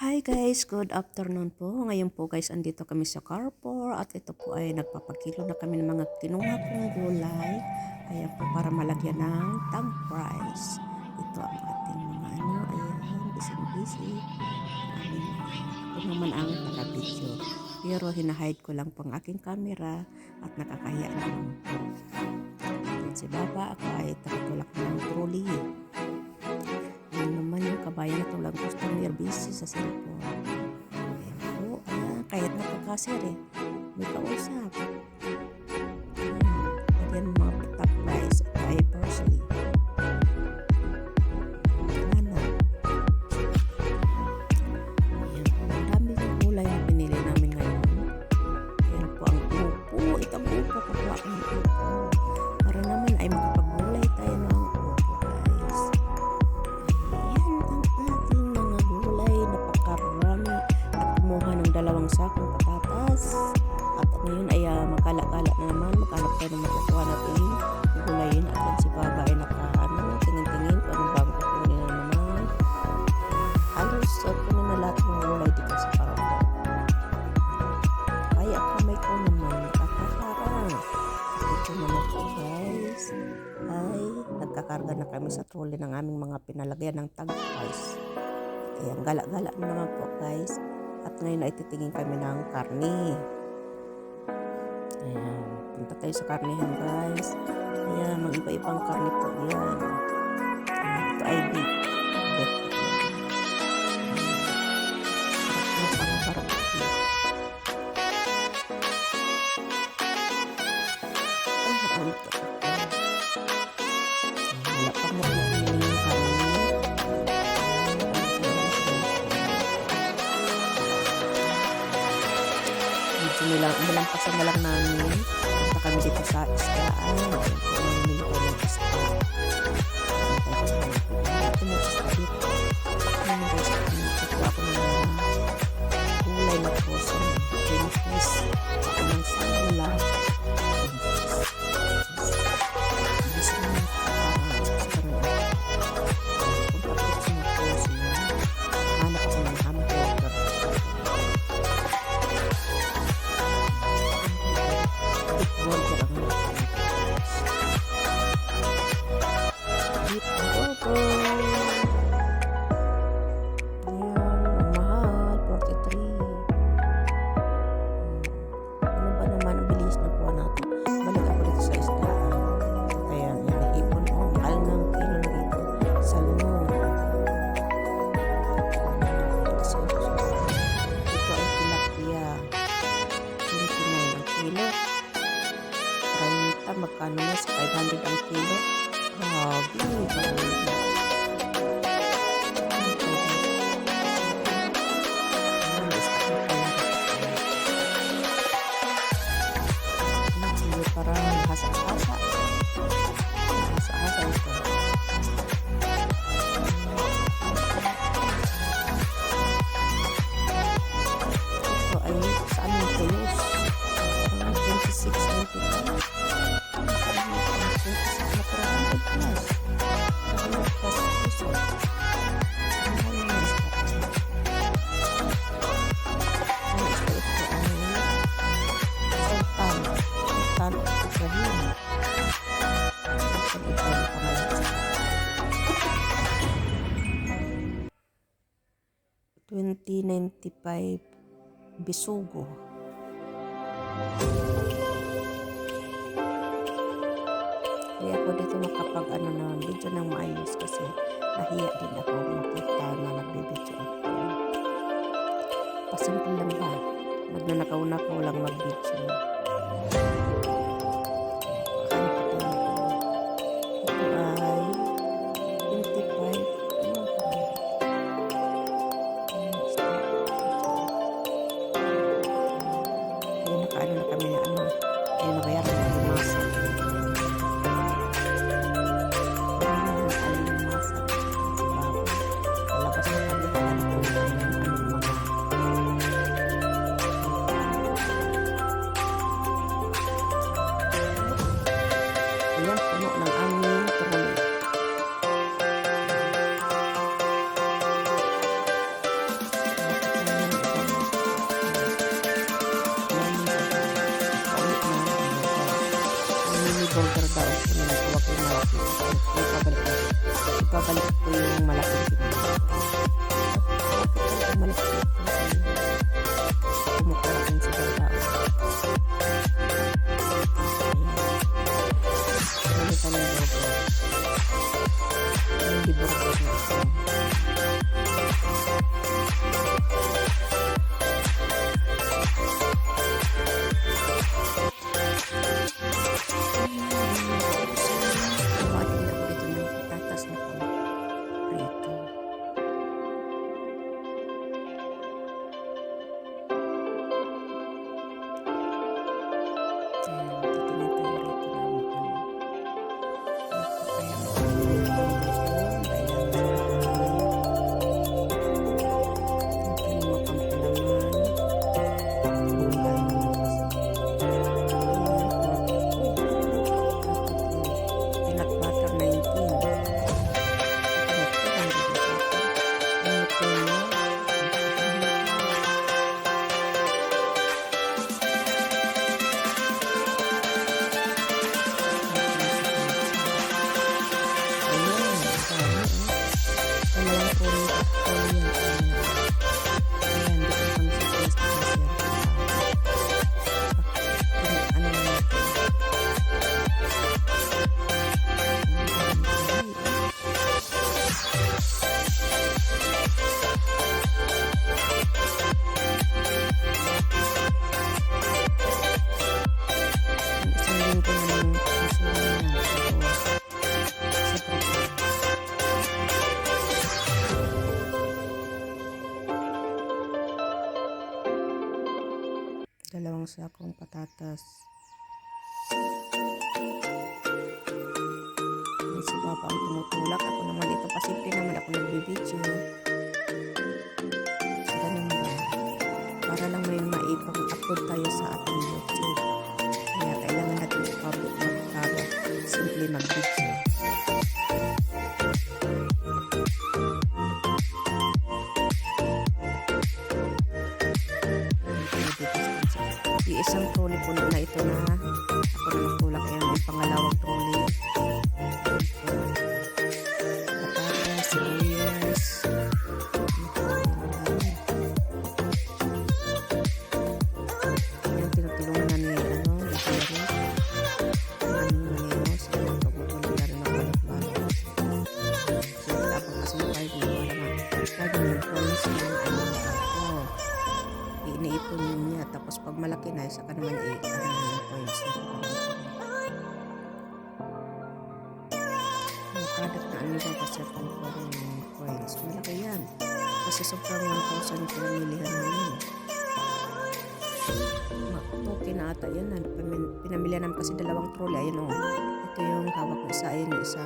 Hi guys, good afternoon po. Ngayon po guys, andito kami sa Carrefour at ito po ay nagpapakilo na kami ng mga kinuha kong gulay. Ayan po para malagyan ng tag price. Ito ang ating mga ano, ayan, busy-busy. Aming, ako naman ang taga-video. Pero hinahide ko lang po ang aking camera at nakakahiya naman po. At si Baba, ako ay takatulak ng busy sa cellphone. Ayan po, ah, kahit nakakasir eh, may kausap. Ayan, ayan mga top price at ay parsley. Ayan pinili namin ngayon. Ayan po ang upo. Ito ang upo, upo. Sa trolley ng aming mga pinalagyan ng tag price. Ayan, gala-gala na naman po guys. At ngayon ay titingin kami ng karni. Ayan, punta tayo sa karnihan guys. Ayan, mga iba-ibang karni po yan. Ayan, ito ay na lang namin. Punta kami dito sa isdaan. Sultan Ibrahim. Sultan Ibrahim pangalan sa Twenty ninety five Bisugo. Kaya ako dito makapag ano na video ng maayos kasi nahiya din ako makita na nagbibideo ako. Pasimple lang ba? Nagnanakaw-nakaw lang mag-video. Burger daw po na nagkuwag yung malaki. Ipabalik ko. Ipabalik ko yung malaki. Bumalik ko. Kumukuha din sa tao. Gamitan ng burger. Hindi burger na Dalawang sakong patatas. Yan si Papa ang tumutulak. Ako naman dito pasimple naman ako nagbibideo. Ganun ba? Para lang may maipag-upload tayo sa ating points na Yung product na ano ba kasi pang foreign points. Malaki yan. Kasi sobrang 1,000 yung pinamilihan namin. Okay na ata yan. Pinamilihan namin kasi dalawang trolley. Ayun o. Ito yung hawak na isa. Ayun yung isa.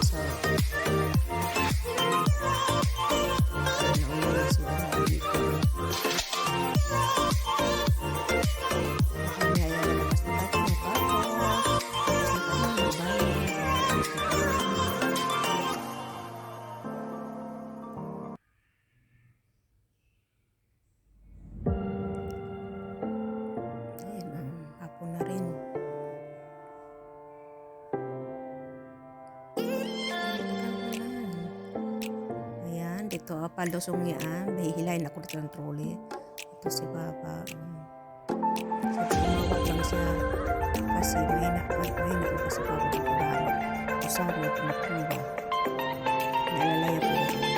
Ito lang sa... Ayan, nauna na Ayan, dito ah, palusong yan. Nahihilahin ako dito ng trolley. Ito si Papa. um, Sabi tumawag lang siya. Kasi mahina, mahina ko kasi Papa pagkabahan. Usabi at makuha. Nalalaya ko